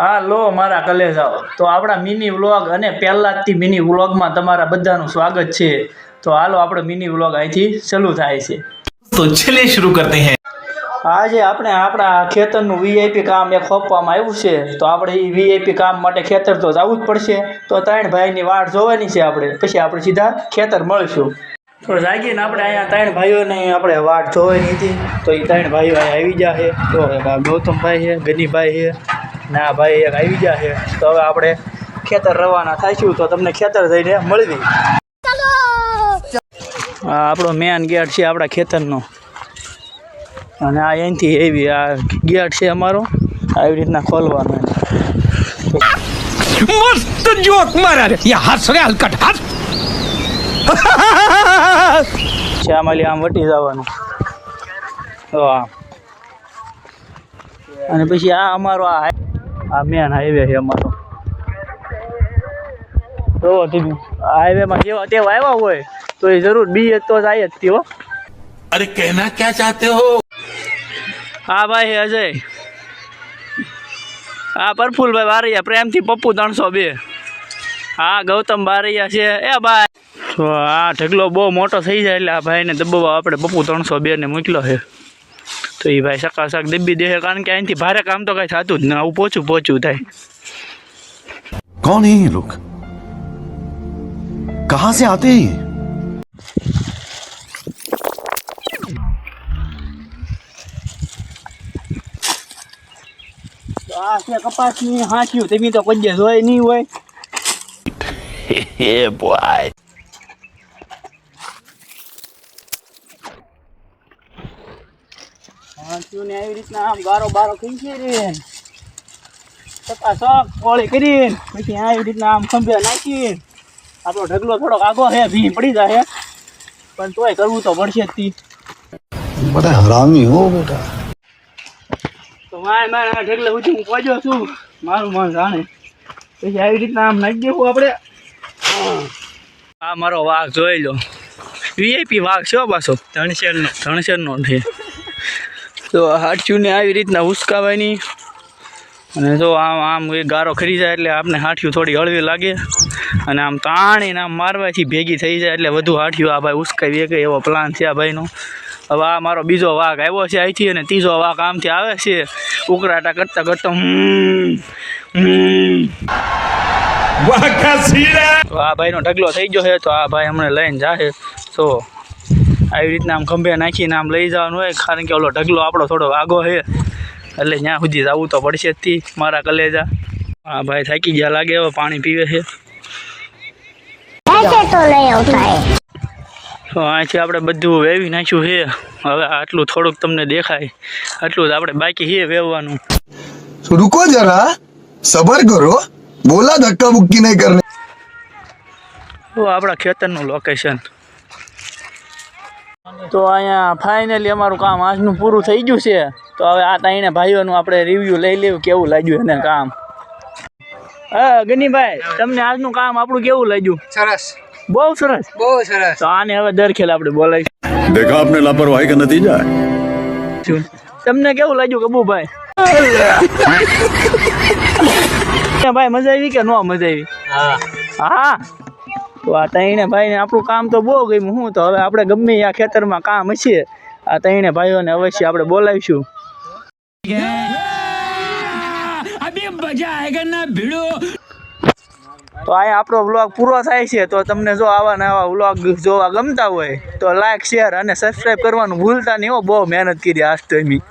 હા લો મારા કલેજાઓ. તો આપણા મિની વ્લોગ અને પહેલાંથી મિની વ્લોગમાં તમારા બધાનું સ્વાગત છે. તો હાલો આપણો મિની વ્લોગ અહીંથી શરૂ થાય છે. તો છેલ્લે શરૂ કરતે હે. આજે આપણે આપણા ખેતરનું વીઆઈપી કામ એક સોંપવામાં આવ્યું છે. તો આપણે એ વીઆઈપી કામ માટે ખેતર તો જવું જ પડશે. તો ત્રણ ભાઈની વાટ જોવાની છે આપણે. પછી આપણે સીધા ખેતર મળીશું. તો જાગીને આપણે અહીંયા ત્રણ ભાઈઓને આપણે વાટ જોવાની હતી. તો એ ત્રણ ભાઈઓ અહીંયા આવી જાય છે. તો ગૌતમભાઈ છે ગનીભાઈ છે ના ભાઈ એક આવી ગયા છે. તો હવે આપણે ખેતર રવાના થાઈશું તો તમને ખેતર થઈને મળવી આપણો મેન ગેટ છે આપણા ખેતરનો. અને આ અહીંથી એવી આ ગેટ છે અમારો. આવી રીતના ખોલવાનો મસ્ત જોક મારા યા હાસ રે હલકટ હાસ શ્યામાલી આમ વટી જવાનું. તો અને પછી આ અમારો આ આ મેન હાઈવે છે અમારો. તો હાઈવેમાં જેવા તેવા આવ્યા હોય તો એ જરૂર બી તો જાય જ તેઓ અરે કહેના ક્યાં ચાહતે હો? હા ભાઈ અજય હા પરફુલભાઈ બારૈયા પ્રેમથી પપ્પુ ત્રણસો બે. હા ગૌતમ બારૈયા છે. એ ભાઈ. તો આ ઢગલો બહુ મોટો થઈ જાય એટલે આ ભાઈને દબાવવા આપણે પપ્પુ ત્રણસો બે ને મોકલ્યો છે. તો એ ભાઈ સકા સક ડબ્બી દે કારણ કે અહીંથી ભારે કામ તો કાંઈ થતું જ ના આવું પોચું પોચું થાય. કોણ હે લોક કહા સે આતે કપાસની હાંચ્યું તમે તો પંજે જોઈ નહીં હોય. એ બોય હાંચ્યું આવી રીતના આમ ગારો બારો ખીચી રહી છતાં શોખ કોળી કરીને. પછી આવી રીતના આમ ખંભે નાખી. આપણો ઢગલો થોડોક આગો છે ભી પડી જાય પણ તોય કરવું તો પડશે જ તી. બધા હરામી હો બેટા. તો મારે મારે ઢગલે સુધી હું પહોંચ્યો છું. મારું મન જાણે. પછી આવી રીતના આમ નાખી દેવું આપણે. આ મારો વાઘ જોઈ લો. વીઆઈપી વાઘ છો પાછો. ધણસેરનો ધણસેરનો છે. તો હાઠિયુંને આવી રીતના ઉસકાવાની અને જો આમ આમ એ ગારો ખરી જાય એટલે આપણે હાઠિયું થોડી હળવી લાગે. અને આમ તાણીને આમ મારવાથી ભેગી થઈ જાય એટલે વધુ હાઠિયું આ ભાઈ ઉસકાવી કે એવો પ્લાન છે આ ભાઈનો. હવે આ મારો બીજો વાઘ આવ્યો છે અહીંથી અને ત્રીજો વાઘ આમથી આવે છે. ઉકરાટા કરતાં કરતાં તો આ ભાઈનો ઢગલો થઈ ગયો છે તો આ ભાઈ અમને લઈને જાય તો આવી રીતના આમ ખંભે નાખીને આમ લઈ જવાનું હોય કારણ કે ઓલો ઢગલો આપણો થોડો આગો છે. એટલે ત્યાં સુધી જવું તો પડશે જ મારા કલેજા. હા ભાઈ થાકી ગયા લાગે હવે પાણી પીવે છે. તો અહીંથી આપણે બધું વેવી નાખ્યું છે. હવે આટલું થોડુંક તમને દેખાય. આટલું જ આપણે બાકી છે વેવવાનું. રૂકો જરા. સબર કરો. બોલા ધક્કા મુક્કી નહીં કરને. આપણા ખેતરનું લોકેશન તો અહીંયા ફાઇનલી અમારું કામ આજનું પૂરું થઈ ગયું છે. તો હવે આ ત્રણે ભાઈઓનું આપણે રિવ્યૂ લઈ લેવું કેવું લાગ્યું એને કામ? હા ગનીભાઈ તમને આજનું કામ આપણું કેવું લાગ્યું? સરસ. બહુ સરસ. બહુ સરસ. તો આને હવે દર ખેલ આપણે બોલાવીશું. દેખા આપને લાપરવાહી કે નતીજા તમને કેવું લાગ્યું કબુભાઈ? ભાઈ મજા આવી કે ન મજા આવી? હા. હા. આ ત્રણે ભાઈને આપણું કામ તો બહુ ગયું હું તો હવે આપણે ગમે આ ખેતરમાં કામ હશે. આ ત્રણે ભાઈઓને અવશ્ય આપણે બોલાવીશું. તો આ આપણો વ્લોગ પૂરો થાય છે. તો તમને જો આવા નવા વ્લોગ જોવા ગમતા હોય, તો લાઈક શેર અને સબસ્ક્રાઈબ કરવાનું ભૂલતા નહીં હો. બહુ મહેનત કરી આજ તો એમી